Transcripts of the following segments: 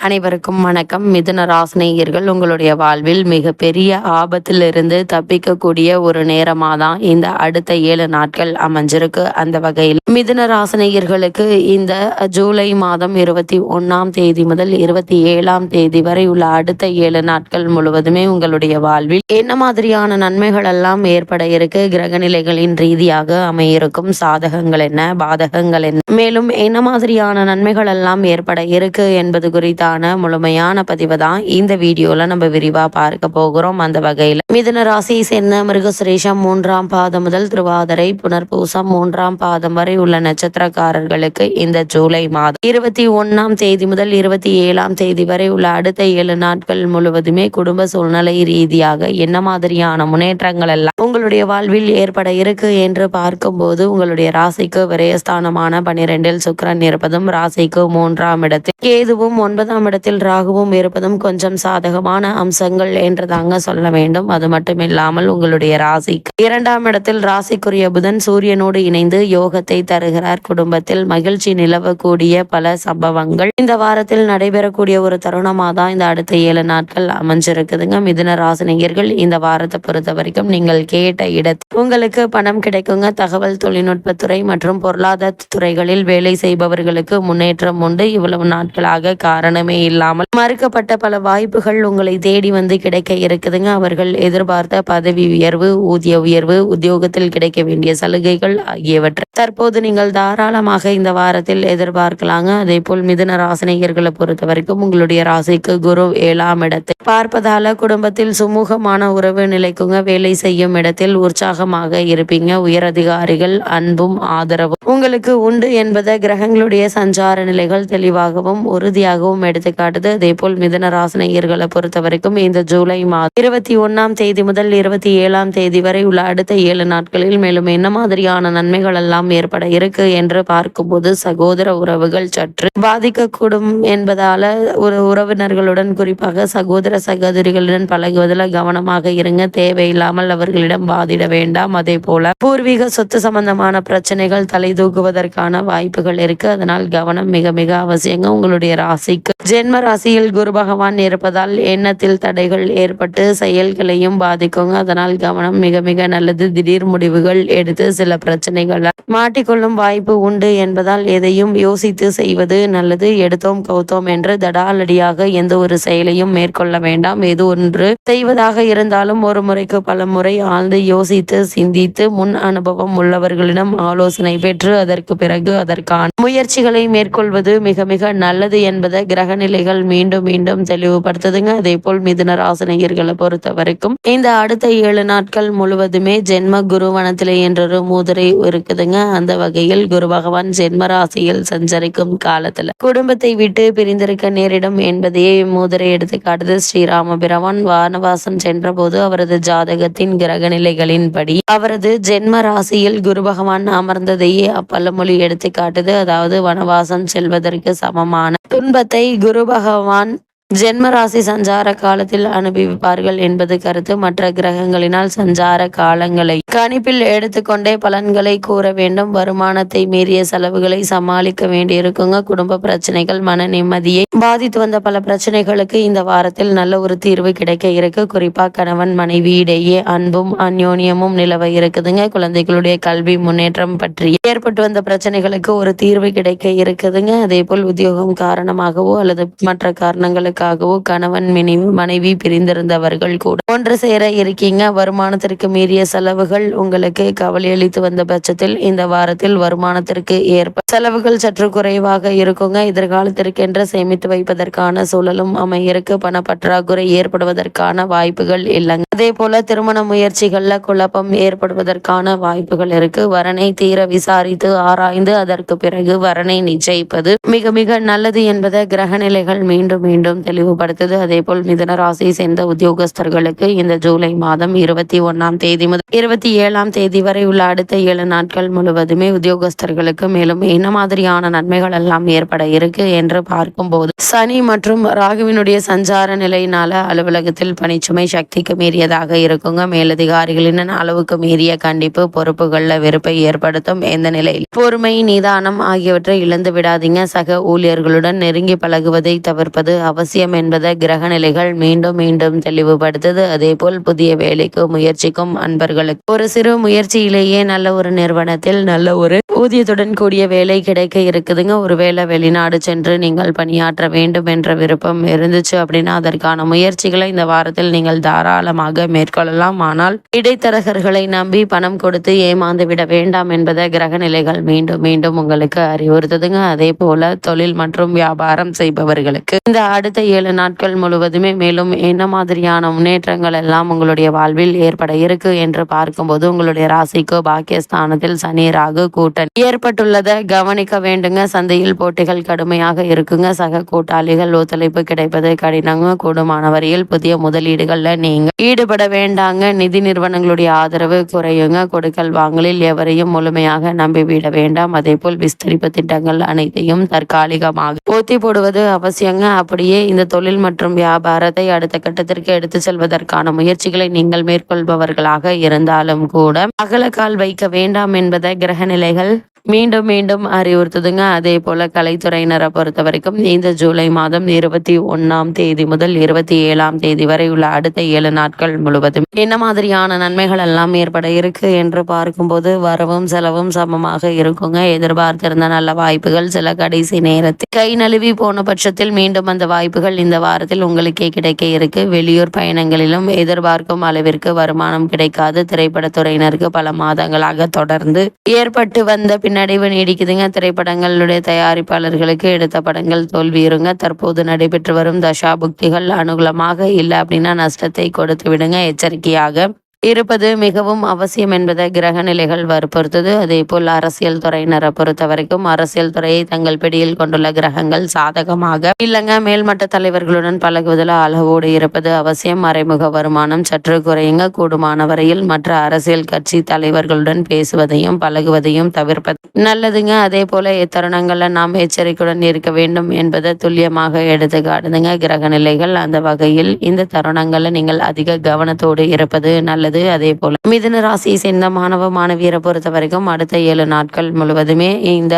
அனைவருக்கும் வணக்கம். மிதுன ராசினியர்கள் உங்களுடைய வாழ்வில் மிகப்பெரிய ஆபத்திலிருந்து தப்பிக்கக்கூடிய ஒரு நேரமாக தான் இந்த அடுத்த ஏழு நாட்கள் அமைஞ்சிருக்கு. அந்த வகையில் மிதுன ராசினியர்களுக்கு இந்த ஜூலை மாதம் இருபத்தி ஒன்றாம் தேதி முதல் இருபத்தி ஏழாம் தேதி வரை உள்ள அடுத்த ஏழு நாட்கள் முழுவதுமே உங்களுடைய வாழ்வில் என்ன மாதிரியான நன்மைகள் எல்லாம் ஏற்பட இருக்கு? கிரகநிலைகளின் ரீதியாக அமையிருக்கும் சாதகங்கள் என்ன? பாதகங்கள் என்ன? மேலும் என்ன மாதிரியான நன்மைகள் எல்லாம் ஏற்பட இருக்கு என்பது குறித்த குறித்தான முழுமையான பதிவு தான் இந்த வீடியோல நம்ம விரிவா பார்க்க போகிறோம். அந்த வகையில் மிதுன சென்ன மிருக சுரேஷம் மூன்றாம் பாதம் முதல் திருவாதிரை புனர்பூசம் மூன்றாம் பாதம் வரை உள்ள நட்சத்திரக்காரர்களுக்கு இந்த ஜூலை மாதம் இருபத்தி ஒன்னாம் தேதி முதல் இருபத்தி ஏழாம் தேதி வரை உள்ள அடுத்த ஏழு நாட்கள் முழுவதுமே குடும்ப சூழ்நிலை ரீதியாக என்ன மாதிரியான முன்னேற்றங்கள் எல்லாம் உங்களுடைய வாழ்வில் ஏற்பட இருக்கு என்று பார்க்கும்போது உங்களுடைய ராசிக்கு விரயஸ்தானமான பனிரெண்டில் சுக்கிரன் இருப்பதும் ராசிக்கு மூன்றாம் இடத்தில் கேதுவும் ஒன்பதாம் இடத்தில் ராகுவும் இருப்பதும் கொஞ்சம் சாதகமான அம்சங்கள் என்று தாங்க சொல்ல வேண்டும். அது மட்டும் இல்லாமல் உங்களுடைய ராசிக்கு இரண்டாம் இடத்தில் ராசிக்குரிய புதன் சூரியனோடு இணைந்து யோகத்தை தருகிறார். குடும்பத்தில் மகிழ்ச்சி நிலவக்கூடிய பல சம்பவங்கள். இந்த வாரத்தில் நடைபெறக்கூடிய ஒரு தருணமாக தான் இந்த அடுத்த ஏழு நாட்கள் அமைஞ்சிருக்குதுங்க. மிதுன ராசினியர்கள் இந்த வாரத்தை பொறுத்த வரைக்கும் நீங்கள் கேட்ட இடத்தில் உங்களுக்கு பணம் கிடைக்குங்க. தகவல் தொழில்நுட்பத்துறை மற்றும் பொருளாதார துறைகளில் வேலை செய்பவர்களுக்கு முன்னேற்றம் உண்டு. இவ்வளவு நாட்களாக காரணம் இல்லாமல் மறுக்கப்பட்ட பல வாய்ப்புகள் உங்களை தேடி வந்து கிடைக்க இருக்குதுங்க. அவர்கள் எதிர்பார்த்த பதவி உயர்வு ஊதிய உயர்வு உத்தியோகத்தில் கிடைக்க வேண்டிய சலுகைகள் ஆகியவற்றை தற்போது நீங்கள் தாராளமாக இந்த வாரத்தில் எதிர்பார்க்கலாங்க. அதே போல் மிதுன ராசினியர்களை பொறுத்த வரைக்கும் உங்களுடைய ராசிக்கு குரு ஏழாம் இடத்தை பார்ப்பதால குடும்பத்தில் சுமூகமான உறவு நிலைக்குங்க. வேலை செய்யும் இடத்தில் உற்சாகமாக இருப்பீங்க. உயர் அதிகாரிகள் அன்பும் ஆதரவும் உங்களுக்கு உண்டு என்பதை கிரகங்களுடைய சஞ்சார நிலைகள் தெளிவாகவும் உறுதியாகவும் எடுத்துக்காட்டுது அதே போல் மிதன ராசினியர்களை பொறுத்த வரைக்கும் இந்த ஜூலை மாதம் இருபத்தி ஒன்னாம் தேதி முதல் இருபத்தி ஏழாம் தேதி வரை உள்ள அடுத்த ஏழு நாட்களில் மேலும் என்ன மாதிரியான நன்மைகள் எல்லாம் ஏற்பட இருக்கு என்று பார்க்கும்போது சகோதர உறவுகள் சற்று பாதிக்கக்கூடும் என்பதால ஒரு உறவினர்களுடன் குறிப்பாக சகோதர சகோதரிகளுடன் பழகுவதில் கவனமாக இருங்க. தேவையில்லாமல் அவர்களிடம் பாதிட வேண்டாம். அதே போல பூர்வீக சொத்து சம்பந்தமான பிரச்சனைகள் தலை தூக்குவதற்கான வாய்ப்புகள் இருக்கு. அதனால் கவனம் மிக மிக அவசியங்க. உங்களுடைய ராசிக்கு ஜென்ம ராசியில் குரு பகவான் இருப்பதால் எண்ணத்தில் தடைகள் ஏற்பட்டு செயல்களையும் பாதிக்கும் அதனால் கவனம் மிக மிக நல்லது. திடீர் முடிவுகள் எடுத்து சில பிரச்சனைகள் மாட்டிக்கொள்ளும் வாய்ப்பு உண்டு என்பதால் எதையும் யோசித்து செய்வது நல்லது. எடுத்தோம் கௌத்தோம் என்று தடாலடியாக எந்த ஒரு செயலையும் மேற்கொள்ள வேண்டாம். எது ஒன்று செய்வதாக இருந்தாலும் ஒரு முறைக்கு பல முறை ஆழ்ந்து யோசித்து சிந்தித்து முன் அனுபவம் உள்ளவர்களிடம் ஆலோசனை பெற்று அதற்கு பிறகு அதற்கான முயற்சிகளை மேற்கொள்வது மிக மிக நல்லது என்பதை கிரக நிலைகள் மீண்டும் மீண்டும் தெளிவுபடுத்துதுங்க. அதே போல் மிதுன ராசினியர்களை பொறுத்த வரைக்கும் இந்த அடுத்த ஏழு நாட்கள் முழுவதுமே ஜென்ம குருவனத்திலே என்றொரு மூதிரை இருக்குதுங்க. அந்த வகையில் குரு பகவான் ஜென்ம ராசியில் சஞ்சரிக்கும் காலத்துல குடும்பத்தை விட்டு பிரிந்திருக்க நேரிடும் என்பதையே மூதிரை எடுத்து காட்டுது ஸ்ரீராம பிரவான் வானவாசம் சென்றபோது அவரது ஜாதகத்தின் கிரக நிலைகளின்படி அவரது ஜென்ம ராசியில் குரு பகவான் அமர்ந்ததையே அப்பல்லமொழி எடுத்துக்காட்டுது. அதாவது வனவாசம் செல்வதற்கு சமமான துன்பத்தை குரு பகவான் ஜென்மராசி சஞ்சார காலத்தில் அனுபவிப்பார்கள் என்பது கருத்து. மற்ற கிரகங்களினால் சஞ்சார காலங்களை கணிப்பில் எடுத்துக்கொண்டே பலன்களை கூற வேண்டும். வருமானத்தை மீறிய செலவுகளை சமாளிக்க வேண்டியிருக்குங்க. குடும்ப பிரச்சனைகள் மன நிம்மதியை பாதித்து வந்த பல பிரச்சனைகளுக்கு இந்த வாரத்தில் நல்ல ஒரு தீர்வு கிடைக்க இருக்கு. குறிப்பா கணவன் மனைவி இடையே அன்பும் அந்யோன்யமும் நிலவ இருக்குதுங்க. குழந்தைகளுடைய கல்வி முன்னேற்றம் பற்றி ஏற்பட்டு வந்த பிரச்சனைகளுக்கு ஒரு தீர்வு கிடைக்க இருக்குதுங்க. அதே போல் உத்தியோகம் காரணமாகவோ அல்லது மற்ற காரணங்களுக்கு காரணங்களுக்காகவோ கணவன் மனைவி மனைவி பிரிந்திருந்தவர்கள் கூட. ஒன்று சேர இருக்கீங்க. வருமானத்திற்கு மீறிய செலவுகள் உங்களுக்கு கவலையளித்து வந்த பட்சத்தில் இந்த வாரத்தில் வருமானத்திற்கு ஏற்ப செலவுகள் சற்று குறைவாக இருக்குங்க. எதிர்காலத்திற்கென்று சேமித்து வைப்பதற்கான சூழலும் அமையிருக்கு. பணப்பற்றாக்குறை ஏற்படுவதற்கான வாய்ப்புகள் இல்லைங்க. அதே போல திருமண முயற்சிகள்ல குழப்பம் ஏற்படுவதற்கான வாய்ப்புகள் இருக்கு. வரனை தீர விசாரித்து ஆராய்ந்து அதற்கு பிறகு வரனை நிச்சயிப்பது மிக மிக நல்லது என்பதை கிரக நிலைகள் மீண்டும் மீண்டும் தெளிவுபடுத்துது. அதே போல் மிதன ராசியை சேர்ந்த உத்தியோகஸ்தர்களுக்கு இந்த ஜூலை மாதம் இருபத்தி ஒன்னாம் தேதி முதல் இருபத்தி ஏழாம் தேதி வரை உள்ள அடுத்த ஏழு நாட்கள் முழுவதுமே உத்தியோகஸ்தர்களுக்கு மேலும் என்ன மாதிரியான நன்மைகள் எல்லாம் ஏற்பட இருக்கு என்று பார்க்கும்போது சனி மற்றும் ராகுவினுடைய சஞ்சார நிலையினால அலுவலகத்தில் பணிச்சுமை சக்திக்கு மீறியதாக இருக்குங்க. மேலதிகாரிகளின் அளவுக்கு மீறிய கண்டிப்பு பொறுப்புகள்ல வெறுப்பை ஏற்படுத்தும் எந்த நிலையில். பொறுமை நிதானம் ஆகியவற்றை இழந்து விடாதீங்க. சக ஊழியர்களுடன் நெருங்கி பழகுவதை தவிர்ப்பது அவசியம் என்பதை கிரக நிலைகள் மீண்டும் மீண்டும் தெளிவுபடுத்துது. அதே போல் புதிய வேலைக்கு முயற்சிக்கும் அன்பர்களுக்கு. ஒரு சிறு முயற்சியிலேயே நல்ல ஒரு நிறுவனத்தில் நல்ல ஒரு ஊதியத்துடன் கூடிய வேலை கிடைக்க இருக்குதுங்க. ஒருவேளை வெளிநாடு சென்று நீங்கள் பணியாற்ற வேண்டும் என்ற விருப்பம் இருந்துச்சு அப்படின்னா அதற்கான முயற்சிகளை இந்த வாரத்தில் நீங்கள் தாராளமாக மேற்கொள்ளலாம். ஆனால் இடைத்தரகர்களை நம்பி பணம் கொடுத்து ஏமாந்து விட வேண்டாம் என்பதை கிரக நிலைகள் மீண்டும் மீண்டும் உங்களுக்கு அறிவுறுத்துதுங்க. அதே போல தொழில் மற்றும் வியாபாரம் செய்பவர்களுக்கு இந்த அடுத்த ஏழு நாட்கள் முழுவதுமே மேலும் என்ன மாதிரியான முன்னேற்றங்கள் எல்லாம் உங்களுடைய வாழ்வில் ஏற்பட இருக்கு என்று பார்க்கும்போது உங்களுடைய ராசிக்கு பாக்கியஸ்தானத்தில் சனி ராகு கூட்டணி ஏற்பட்டுள்ளதை கவனிக்க வேண்டுங்க. சந்தையில் போட்டிகள் கடுமையாக இருக்குங்க. சக கூட்டாளிகள் ஒத்துழைப்பு கிடைப்பது கடினங்க. கூடுமான வரையில் புதிய முதலீடுகளில் நீங்க ஈடுபட வேண்டாங்க. நிதி நிறுவனங்களுடைய ஆதரவு குறையுங்க. கொடுக்கல் வாங்கலில் எவரையும் முழுமையாக நம்பிவிட வேண்டாம். அதே போல் விஸ்தரிப்பு திட்டங்கள் அனைத்தையும் தற்காலிகமாக ஒத்தி போடுவது அவசியங்க. அப்படியே இந்த தொழில் மற்றும் வியாபாரத்தை அடுத்த கட்டத்திற்கு எடுத்து செல்வதற்கான முயற்சிகளை நீங்கள் மேற்கொள்பவர்களாக இருந்தாலும் கூட அகலக்கால் வைக்க வேண்டாம் என்பதை கிரக நிலைகள் மீண்டும் மீண்டும் அறிவுறுத்துதுங்க. அதே போல கலைத்துறையினரை பொறுத்த வரைக்கும் இந்த ஜூலை மாதம் இருபத்தி ஒன்னாம் தேதி முதல் இருபத்தி ஏழாம் தேதி வரை உள்ள அடுத்த ஏழு நாட்கள் முழுவதும் என்ன மாதிரியான நன்மைகள் எல்லாம் ஏற்பட இருக்கு என்று பார்க்கும்போது வரவும் செலவும் சமமாக இருக்குங்க. எதிர்பார்த்திருந்த நல்ல வாய்ப்புகள் சில கடைசி நேரத்தில் கை நழுவி போன பட்சத்தில் மீண்டும் அந்த வாய்ப்புகள் இந்த வாரத்தில் உங்களுக்கே கிடைக்க இருக்கு. வெளியூர் பயணங்களிலும் எதிர்பார்க்கும் அளவிற்கு வருமானம் கிடைக்காது. திரைப்படத்துறையினருக்கு பல மாதங்களாக தொடர்ந்து ஏற்பட்டு வந்த பின்னடைவு நீடிக்குதுங்க. திரைப்படங்களுடைய தயாரிப்பாளர்களுக்கு எடுத்த படங்கள் தோல்வியுறுங்க தற்போது நடைபெற்று வரும் தசாபுக்திகள் அனுகூலமாக இல்லை அப்படின்னா நஷ்டத்தை கொடுத்து விடுங்க. எச்சரிக்கையாக இருப்பது மிகவும் அவசியம் என்பதை கிரக நிலைகள் வற்புறுத்தது. அதே போல் அரசியல் துறையினரை பொறுத்த வரைக்கும் அரசியல் துறையை தங்கள் பிடியில் கொண்டுள்ள கிரகங்கள் சாதகமாக இல்லைங்க. மேல்மட்ட தலைவர்களுடன் பழகுவதில் அளவோடு இருப்பது அவசியம். மறைமுக வருமானம் சற்று குறையுங்க. கூடுமான வரையில் மற்ற அரசியல் கட்சி தலைவர்களுடன் பேசுவதையும் பழகுவதையும் தவிர்ப்பது நல்லதுங்க. அதே போல இத்தருணங்களில் நாம் எச்சரிக்கையுடன் இருக்க வேண்டும் என்பதை துல்லியமாக எடுத்து காட்டுதுங்க. கிரக நிலைகள் அந்த வகையில் இந்த தருணங்களில் நீங்கள் அதிக கவனத்தோடு இருப்பது நல்லது. அதே போல மிதுன ராசியை சேர்ந்த மாணவ மாணவியரை பொறுத்த வரைக்கும் அடுத்த ஏழு நாட்கள் முழுவதுமே இந்த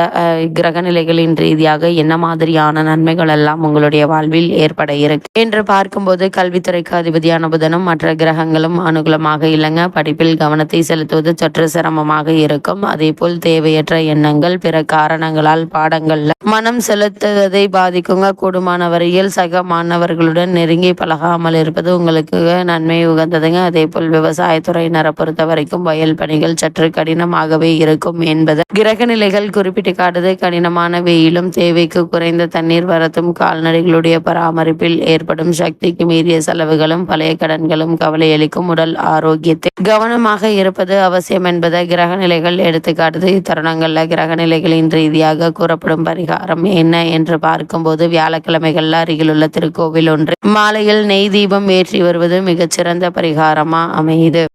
கிரக நிலைகளின் ரீதியாக என்ன மாதிரியான நன்மைகள் எல்லாம் உங்களுடைய வாழ்வில் ஏற்பட இருக்கு என்று பார்க்கும்போது கல்வித்துறைக்கு அதிபதியான புதனும் மற்ற கிரகங்களும் அனுகூலமாக இல்லைங்க. படிப்பில் கவனத்தை செலுத்துவது சற்று சிரமமாக இருக்கும். அதே போல் தேவையற்ற எண்ணங்கள் பிற காரணங்களால் பாடங்கள்ல மனம் செலுத்துவதை பாதிக்குங்க. கூடுமான வரையில் சக மாணவர்களுடன் நெருங்கி பழகாமல் இருப்பது உங்களுக்கு நன்மை உகந்ததுங்க. அதே போல் விவசாயத்துறையினரை பொறுத்த வரைக்கும் வயல் பணிகள் சற்று கடினமாகவே இருக்கும் என்பது. கிரக நிலைகள் குறிப்பிட்டு காட்டுது. கடினமான வெயிலும் தேவைக்கு குறைந்த தண்ணீர் வரத்தும் கால்நடைகளுடைய பராமரிப்பில் ஏற்படும் சக்திக்கு மீறிய செலவுகளும் பழைய கடன்களும் கவலையளிக்கும் உடல் ஆரோக்கியத்தை கவனமாக இருப்பது அவசியம் என்பதை கிரக நிலைகள் எடுத்து காட்டுது. கிரக நிலைகளின் ரீதியாக கூறப்படும் பரிகாரம் என்ன என்று பார்க்கும்போது வியாழக்கிழமைகள் அருகிலுள்ள திருக்கோவில் ஒன்று. மாலையில் நெய் தீபம் ஏற்றி வருவது மிகச்சிறந்த பரிகாரமா அமையுது.